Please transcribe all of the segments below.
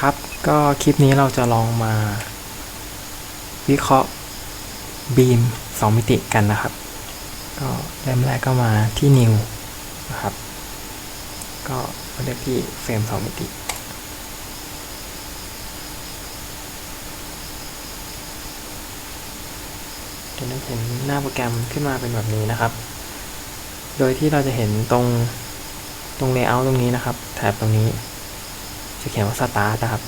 ครับก็คลิปนี้เราจะลองมา วิเคราะห์บีมสองมิติกันนะครับ ก็เริ่มแรกก็มาที่ new นะครับ ก็มาเลือกที่เฟรมสองมิติ จะได้เห็นหน้าโปรแกรมขึ้นมาเป็นแบบนี้นะครับ โดยที่เราจะเห็นตรงตรง layout ตรงนี้นะครับ แถบตรงนี้ จะเขียนว่า start นะครับ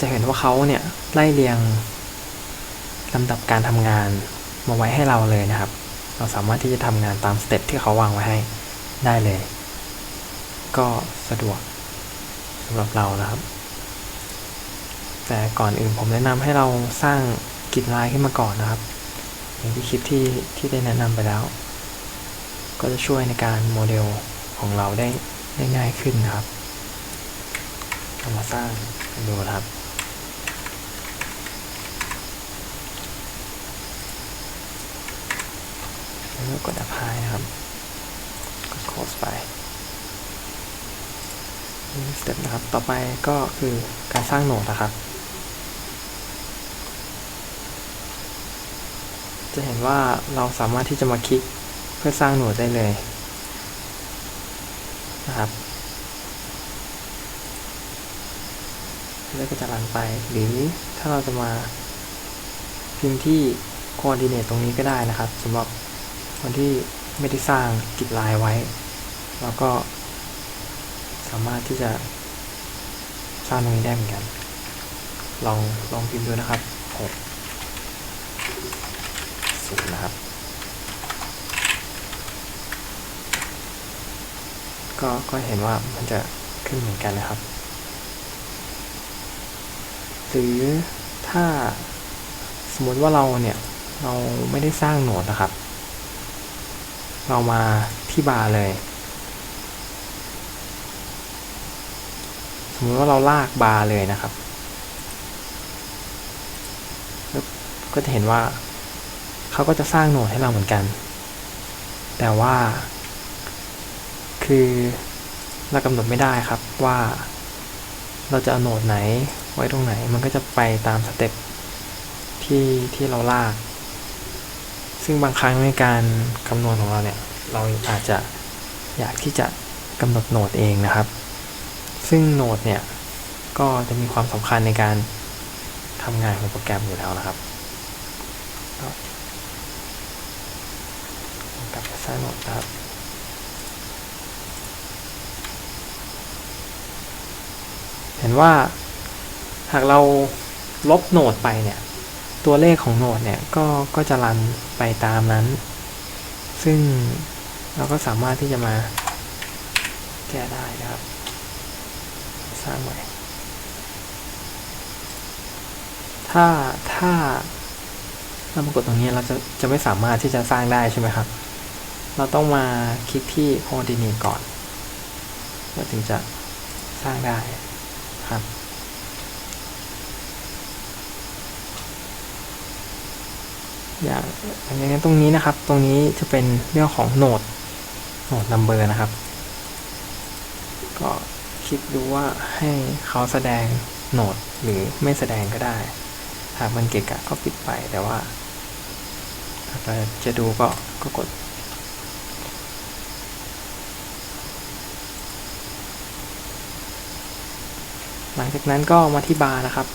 จะเห็นว่าเขาเนี่ยไล่เรียงลำดับการทำงานมาไว้ให้เราเลยนะครับ เราสามารถที่จะทำงานตามสเต็ปที่เขาวางไว้ให้ได้เลย ก็สะดวกสำหรับเรานะครับ แต่ก่อนอื่นผมแนะนำให้เราสร้างกิจลายขึ้นมาก่อนนะครับอย่างที่คลิปที่ที่ได้แนะนำไปแล้ว ก็จะช่วยในการโมเดลของเราได้ได้ง่ายขึ้นนะครับามาสร้างกันดูนะครับ แล้วก็กด apply นะครับ กด close ไปนี่สเต็ปนะครับ ต่อไปก็คือการสร้างโหนดนะครับ จะเห็นว่าเราสามารถที่จะมาคลิกเพื่อสร้างโหนดได้เลยนะครับ แล้วก็จะรันไป หรือถ้าเราจะมาพิมพ์ที่ coordinate ตรงนี้ก็ได้นะครับสำหรับคนที่ไม่ได้สร้างกิจลายไว้ แล้วก็สามารถที่จะสร้างตรงนี้ได้เหมือนกัน ลองลองพิมพ์ดูนะครับหกศูนะครับ ก็ก็เห็นว่ามันจะขึ้นเหมือนกันนะครับ หรือถ้าสมมติว่าเราเนี่ย เราไม่ได้สร้างโหนดนะครับ เรามาที่บาร์เลย สมมติว่าเราลากบาร์เลยนะครับ ก็จะเห็นว่าเขาก็จะสร้างโหนดให้เราเหมือนกัน แต่ว่า คือเรากำหนดไม่ได้ครับว่า เราจะเอาโหนดไหนไว้ตรงไหน มันก็จะไปตามสเต็ปที่ที่เราลาก ซึ่งบางครั้งในการคำนวณของเราเนี่ย เราอาจจะอยากที่จะกำหนดโหนดเองนะครับ ซึ่งโหนดเนี่ย ก็จะมีความสำคัญในการทำงานของโปรแกรมอยู่แล้วนะครับกลับไปสร้างโหนดนะครับ เห็นว่าหากเราลบโหนดไปเนี่ย ตัวเลขของโหนดเนี่ยก็ก็จะรันไปตามนั้น ซึ่งเราก็สามารถที่จะมาแก้ได้นะครับ สร้างใหม่ถ้าถ้าเรามากดตรงนี้เราจะจะไม่สามารถที่จะสร้างได้ใช่ไหมครับ เราต้องมาคลิกที่ coordinate ก่อน เราถึงจะสร้างได้ ครับ อย่างอย่างนั้ตรงนี้นะครับ ตรงนี้จะเป็นเรื่องของโหนดโหนด number นะครับ ก็คลิกดูว่าให้เขาแสดงโหนดหรือไม่แสดงก็ได้ หากมันเกะกะก็ปิดไปแต่ว่า ถ้าจะดูก็ก็กด หลังจากนั้นก็มาที่บาร์นะครับ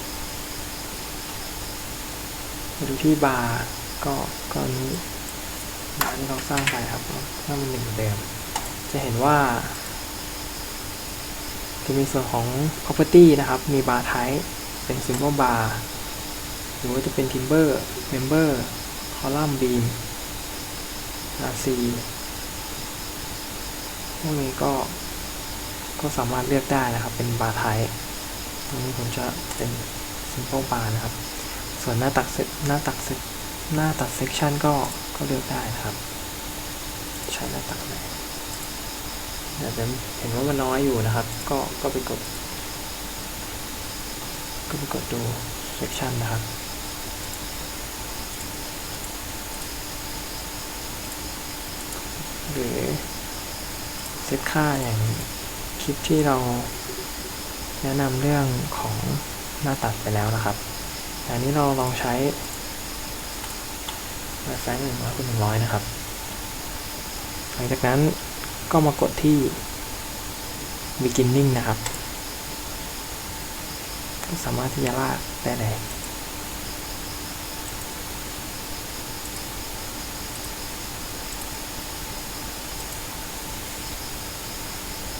มาดูที่บาร์ก็ก็นี้บาร์ที่เราสร้างไปครับถ้ามันหนึ่งเดิม จะเห็นว่า จะมีส่วนของ property นะครับ มี bar type เป็น symbol bar หรือว่าจะเป็น timber member column beam rc พวกนี้ก็ก็สามารถเลือกได้นะครับ เป็น bar type ตรง นี้ผมจะเป็น simple bar นะครับ ส่วนหน้าตัดเซหน้าตัดเซหน้าตัด section ก็ก็เลือกได้นะครับ ใช้หน้าตัดไหนอาจจะเห็นว่ามันน้อยอยู่นะครับ ก็ก็ไปกด ก็ไปกดดู section นะครับหรือเซตค่าอย่างคลิปที่เรา แนะนำเรื่องของหน้าตัดไปแล้วนะครับอันนี้เราลองใช้ระยะหนึ่งร้อยคูณหนึ่งร้อยนะครับ หลังจากนั้นก็มากดที่ beginning นะครับ ก็สามารถที่จะลากได้เลย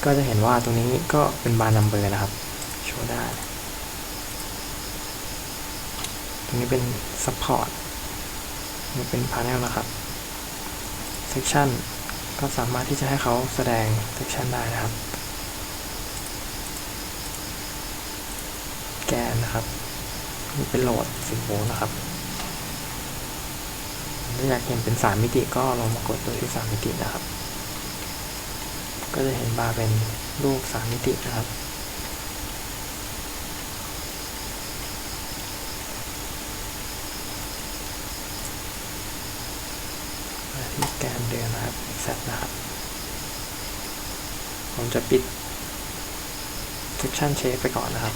ก็จะเห็นว่าตรงนี้ก็เป็นบาร์นัมเบอร์นะครับ ชว์ได้ ตรงนี้เป็น support นี่เป็น panel นะครับ section ก็สามารถที่จะให้เขาแสดง section ได้นะครับ แกนนะครับนี่เป็นโหลดสิบโวลต์นะครับถ้าอยากเห็นเป็นสามมิติก็ลองมากดตัวที่สามมิตินะครับ ก็จะเห็นบาร์เป็นรูปสามมิตินะครับ มาที่แกนเดิมนะครับ x นะครับ ผมจะปิด section shape ไปก่อนนะครับ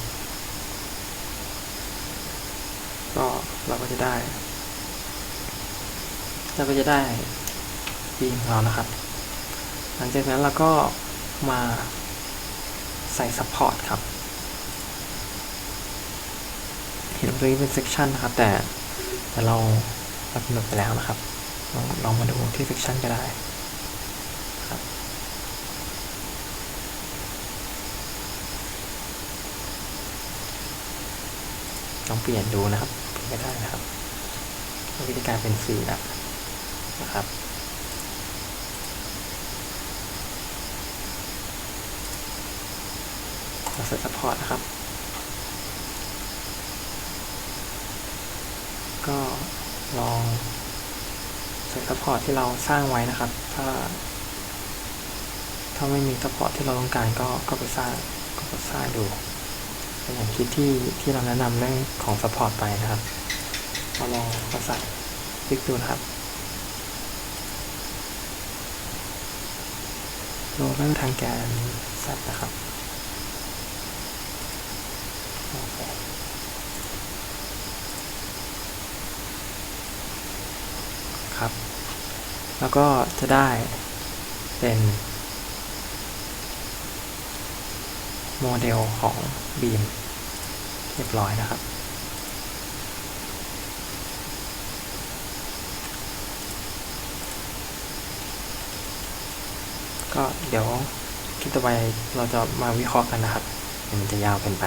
ก็เราก็จะได้ เราก็จะได้บีมของเรานะครับ หลังจากนั้นเราก็มาใส่ support ครับ เห็นตรงนี้เป็น section นะครับ แต่แต่เราเรากำหนดไปแล้วนะครับ ลองลองมาดูที่ section ก็ได้ครับลองเปลี่ยนดูนะครับเปลี่ยนก็ได้นะครับวิธีการเป็นฟรีแล้วนะครับเราใส่ support นะครับ ก็ลอง ส่ support ที่เราสร้างไว้นะครับ ถ้า ถ้าไม่มี support ที่เราต้องการก็ก็ไปสร้างก็ไปสร้างดูเป็นอย่างคิดที่ที่เราแนะนำเรื่องของ support ไปนะครับเราลองมาใส่คลิกดูนะครับโรลเลอร์ทางแกนสัตนะครับครับ แล้วก็จะได้เป็นโมเดลของบีมเรียบร้อยนะครับ ก็เดี๋ยวคลิปต่อไปเราจะมาวิเคราะห์กันนะครับ มันจะยาวเกินไป